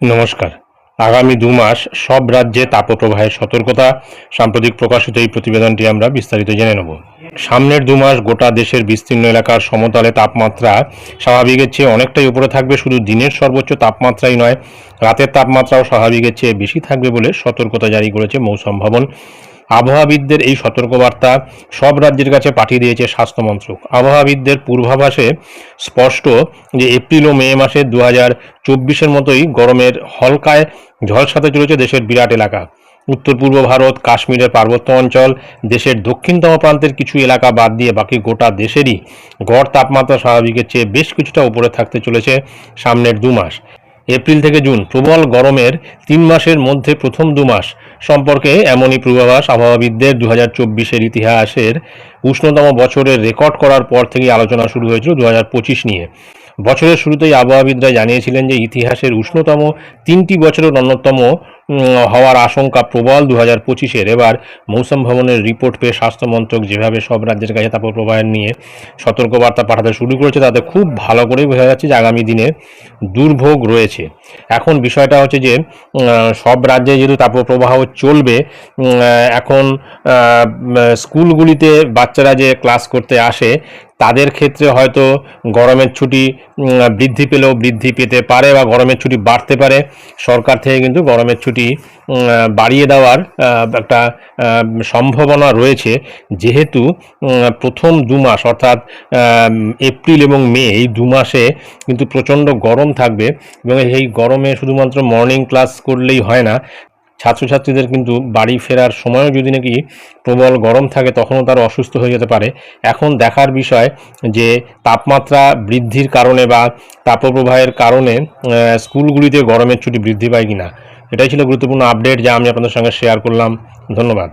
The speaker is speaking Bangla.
নমস্কার। আগামী দু মাস সব রাজ্যে তাপপ্রবাহের সতর্কতা, সাম্প্রতিক প্রকাশিত এই প্রতিবেদনটি আমরা বিস্তারিত জেনে নেব। সামনের দু মাস গোটা দেশের বিস্তীর্ণ এলাকার সমতলে তাপমাত্রা স্বাভাবিকের চেয়ে অনেকটাই উপরে থাকবে, শুধু দিনের সর্বোচ্চ তাপমাত্রাই নয়, রাতের তাপমাত্রাও স্বাভাবিকের চেয়ে বেশি থাকবে বলে সতর্কতা জারি করেছে মৌসুম ভবন। আবহাওয়াবিদদের এই সতর্কবার্তা সব রাজ্যের কাছে পাঠিয়ে দিয়েছে স্বাস্থ্য মন্ত্রক আবহাওয়াবিদদের পূর্বাভাসে স্পষ্ট যে এপ্রিল ও মে মাসে দু হাজার চব্বিশের মতোই গরমের হলকায় ঝলসাতে চলেছে দেশের বিরাট এলাকা। উত্তর পূর্ব ভারত, কাশ্মীরের পার্বত্য অঞ্চল, দেশের দক্ষিণতম প্রান্তের কিছু এলাকা বাদ দিয়ে বাকি গোটা দেশেরই গড় তাপমাত্রা স্বাভাবিকের চেয়ে বেশ কিছুটা উপরে থাকতে চলেছে সামনের দু মাস। এপ্রিল থেকে জুন প্রবল গরমের তিন মাসের মধ্যে প্রথম দু মাস সম্পর্কে এমনই পূর্বাভাস আবহাওয়াবিদদের দু হাজার চব্বিশের ইতিহাসের উষ্ণতম বছরের রেকর্ড করার পর থেকে আলোচনা শুরু হয়েছিল দু নিয়ে। বছরের শুরুতেই আবহাওয়াবিদরা জানিয়েছিলেন যে ইতিহাসের উষ্ণতম তিনটি বছরের অন্যতম হওয়ার আশঙ্কা প্রবল দু হাজার পঁচিশের। এবার মৌসুম ভবনের রিপোর্ট পেয়ে স্বাস্থ্য মন্ত্রক যেভাবে সব রাজ্যের কাছে তাপপ্রবাহের নিয়ে সতর্কবার্তা পাঠাতে শুরু করেছে, তাতে খুব ভালো করেই বোঝা যাচ্ছে যে আগামী দিনে দুর্ভোগ রয়েছে। এখন বিষয়টা হচ্ছে যে সব রাজ্যে যেহেতু তাপপ্রবাহ চলবে এখন স্কুলগুলিতে বাচ্চারা যে ক্লাস করতে আসে তাদের ক্ষেত্রে হয়তো গরমের ছুটি বৃদ্ধি পেলেও বৃদ্ধি পেতে পারে বা গরমের ছুটি বাড়তে পারে। সরকার থেকে কিন্তু গরমের ছুটি বাড়িয়ে দেওয়ার একটা সম্ভাবনা রয়েছে। যেহেতু প্রথম দু মাস অর্থাৎ এপ্রিল এবং মে এই দু মাসে কিন্তু প্রচণ্ড গরম থাকবে এবং এই গরমে শুধুমাত্র মর্নিং ক্লাস করলেই হয় না। ছাত্রছাত্রীদের কিন্তু বাড়ি ফেরার সময়ও যদি নাকি প্রবল গরম থাকে, তখনও তারা অসুস্থ হয়ে যেতে পারে। এখন দেখার বিষয় যে তাপমাত্রা বৃদ্ধির কারণে বা তাপপ্রবাহের কারণে স্কুলগুলিতে গরমের ছুটি বৃদ্ধি পায় কিনা, এটাই ছিল গুরুত্বপূর্ণ আপডেট যা আমি আপনাদের সঙ্গে শেয়ার করলাম। ধন্যবাদ।